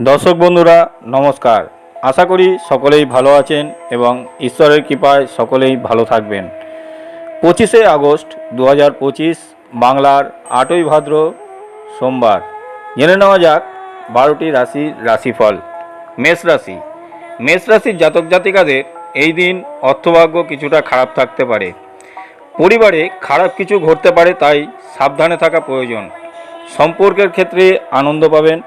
দর্শক বন্ধুরা, নমস্কার। আশা করি সকলেই ভালো আছেন এবং ঈশ্বরের কৃপায় সকলেই ভালো থাকবেন। পঁচিশে আগস্ট দু বাংলার আটই ভাদ্র সোমবার। জেনে নেওয়া যাক বারোটি রাশির রাশিফল। মেষ রাশি। মেষ রাশির জাতক জাতিকাদের এই দিন অর্থভাগ্য কিছুটা খারাপ থাকতে পারে। পরিবারে খারাপ কিছু ঘটতে পারে, তাই সাবধানে থাকা প্রয়োজন। সম্পর্কের ক্ষেত্রে আনন্দ পাবেন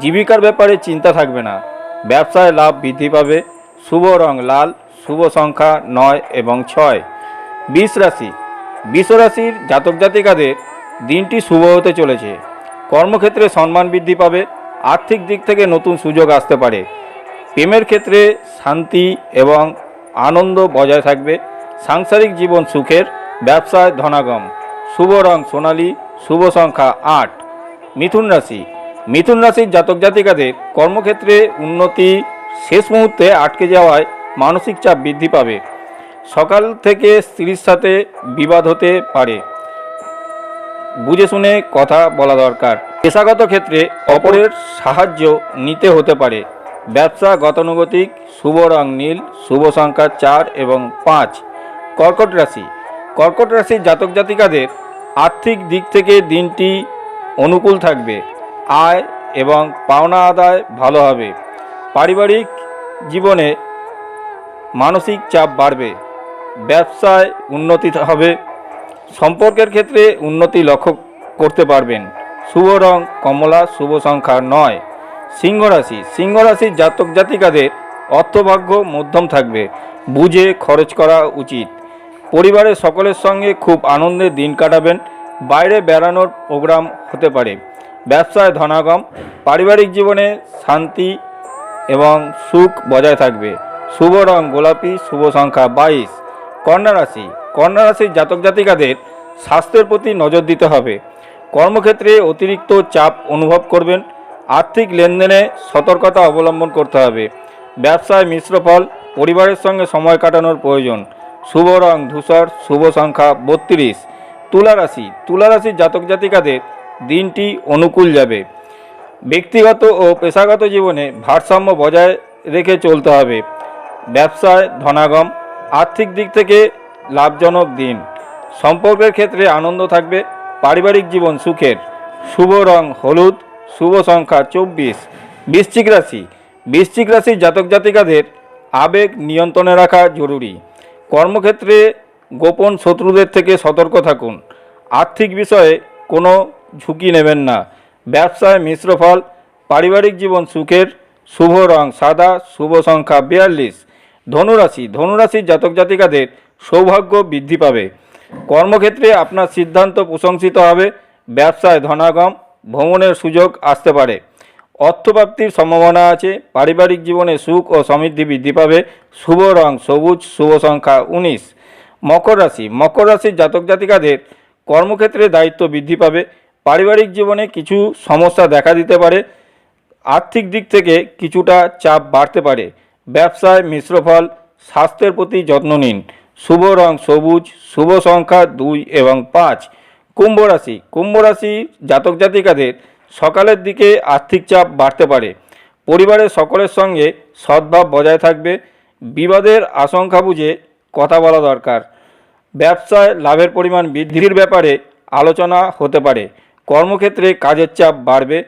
জীবিকার ব্যাপারে চিন্তা থাকবে না। ব্যবসায় লাভ বৃদ্ধি পাবে। শুভ রং লাল, শুভ সংখ্যা নয় এবং ছয়। বিষ রাশি। বিষ রাশির জাতক জাতিকাদের দিনটি শুভ হতে চলেছে। কর্মক্ষেত্রে সম্মান বৃদ্ধি পাবে। আর্থিক দিক থেকে নতুন সুযোগ আসতে পারে। প্রেমের ক্ষেত্রে শান্তি এবং আনন্দ বজায় থাকবে। সাংসারিক জীবন সুখের। ব্যবসায় ধনাগম। শুভ রং সোনালী, শুভ সংখ্যা আট। মিথুন রাশি। মিথুন রাশির জাতক জাতিকাদের কর্মক্ষেত্রে উন্নতি শেষ মুহূর্তে আটকে যাওয়ায় মানসিক চাপ বৃদ্ধি পাবে। সকাল থেকে স্ত্রীর সাথে বিবাদ হতে পারে। বুঝে শুনে কথা বলা দরকার। পেশাগত ক্ষেত্রে অপরের সাহায্য নিতে হতে পারে। ব্যবসা গতানুগতিক, শুভ রং নীল, শুভ সংখ্যা চার এবং পাঁচ। কর্কট রাশি। কর্কট রাশির জাতক জাতিকাদের আর্থিক দিক থেকে দিনটি অনুকূল থাকবে। আয় এবং পাওনা আদায় ভালো হবে। পারিবারিক জীবনে মানসিক চাপ বাড়বে। ব্যবসায় উন্নতি হবে। সম্পর্কের ক্ষেত্রে উন্নতি লক্ষ্য করতে পারবেন। শুভ রং, কমলা, শুভ সংখ্যা নয়। সিংহ রাশি সিংহ রাশির জাতক জাতিকাদের অর্থভাগ্য মধ্যম থাকবে। বুঝে খরচ করা উচিত। পরিবারের সকলের সঙ্গে খুব আনন্দের দিন কাটাবেন। বাইরে বেড়ানোর প্রোগ্রাম হতে পারে। ব্যবসায় ধনাগম, পারিবারিক জীবনে শান্তি এবং সুখ বজায় থাকবে। শুভ রং গোলাপি, শুভ সংখ্যা বাইশ। কন্যা রাশি, কন্যা রাশির জাতক জাতিকাদের স্বাস্থ্যের প্রতি নজর দিতে হবে। কর্মক্ষেত্রে অতিরিক্ত চাপ অনুভব করবেন। আর্থিক লেনদেনে সতর্কতা অবলম্বন করতে হবে। ব্যবসায় মিশ্র ফল, পরিবারের সঙ্গে সময় কাটানোর প্রয়োজন। শুভ রং ধূসর, শুভ সংখ্যা বত্রিশ। তুলা রাশি, তুলা রাশির জাতক জাতিকাদের দিনটি অনুকূল যাবে। ব্যক্তিগত ও পেশাগত জীবনে ভারসাম্য বজায় রেখে চলতে হবে। ব্যবসায় ধনাগম, আর্থিক দিক থেকে লাভজনক দিন। সম্পর্কের ক্ষেত্রে আনন্দ থাকবে, পারিবারিক জীবন সুখের। শুভ রং হলুদ, শুভ সংখ্যা চব্বিশ। বৃশ্চিক রাশি, বৃশ্চিক রাশির জাতক জাতিকাদের আবেগ নিয়ন্ত্রণে রাখা জরুরি। কর্মক্ষেত্রে গোপন শত্রুদের থেকে সতর্ক থাকুন। আর্থিক বিষয়ে কোনো ঝুঁকি নেবেন না। ব্যবসায় মিশ্র ফল, পারিবারিক জীবন সুখের, শুভ রং সাদা, শুভ সংখ্যা বিয়াল্লিশ। ধনুরাশি, ধনুরাশির জাতক জাতিকাদের সৌভাগ্য বৃদ্ধি পাবে। কর্মক্ষেত্রে আপনার সিদ্ধান্ত প্রশংসিত হবে, ব্যবসায় ধনাগম, ভ্রমণের সুযোগ আসতে পারে। অর্থপ্রাপ্তির সম্ভাবনা আছে, পারিবারিক জীবনে সুখ ও সমৃদ্ধি বৃদ্ধি পাবে, শুভ রং সবুজ, শুভ সংখ্যা উনিশ। মকর রাশি, মকর রাশির জাতক জাতিকাদের কর্মক্ষেত্রে দায়িত্ব বৃদ্ধি পাবে। পারিবারিক জীবনে কিছু সমস্যা দেখা দিতে পারে। আর্থিক দিক থেকে কিছুটা চাপ বাড়তে পারে। ব্যবসায় মিশ্র ফল, স্বাস্থ্যের প্রতি যত্ন নিন। শুভ রং সবুজ, শুভ সংখ্যা দুই এবং পাঁচ। কুম্ভ রাশি কুম্ভ রাশি জাতক জাতিকাদের সকালের দিকে আর্থিক চাপ বাড়তে পারে। পরিবারের সকলের সঙ্গে সদ্ভাব বজায় থাকবে। বিবাদের আশঙ্কা বুঝে কথা বলা দরকার। ব্যবসায় লাভের পরিমাণ বৃদ্ধির ব্যাপারে আলোচনা হতে পারে। কর্মক্ষেত্রে কাজের চাপ বাড়বে।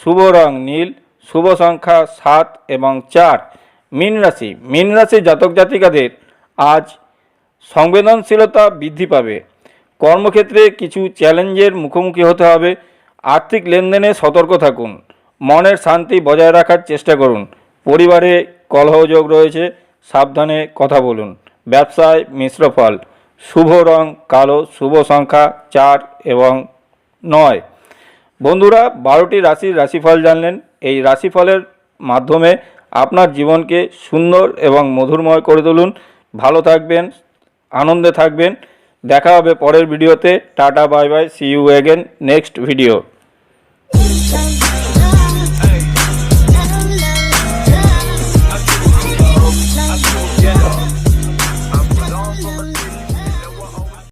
শুভ রং নীল, শুভ সংখ্যা সাত এবং চার। মীন রাশি। মীন রাশি জাতক জাতিকাদের আজ সংবেদনশীলতা বৃদ্ধি পাবে। কর্মক্ষেত্রে কিছু চ্যালেঞ্জের মুখোমুখি হতে হবে। আর্থিক লেনদেনে সতর্ক থাকুন। মনের শান্তি বজায় রাখার চেষ্টা করুন। পরিবারে কলহযোগ রয়েছে। সাবধানে কথা বলুন। ব্যবসায় মিশ্র ফল। শুভ রং, কালো, শুভ সংখ্যা চার এবং নয়। বন্ধুরা, বারোটি রাশির রাশিফল জানলেন। এই রাশিফলের মাধ্যমে আপনার জীবনকে সুন্দর এবং মধুরময় করে তুলুন। ভালো থাকবেন, আনন্দে থাকবেন। দেখা হবে পরের ভিডিওতে। Tata, bye bye see you again next video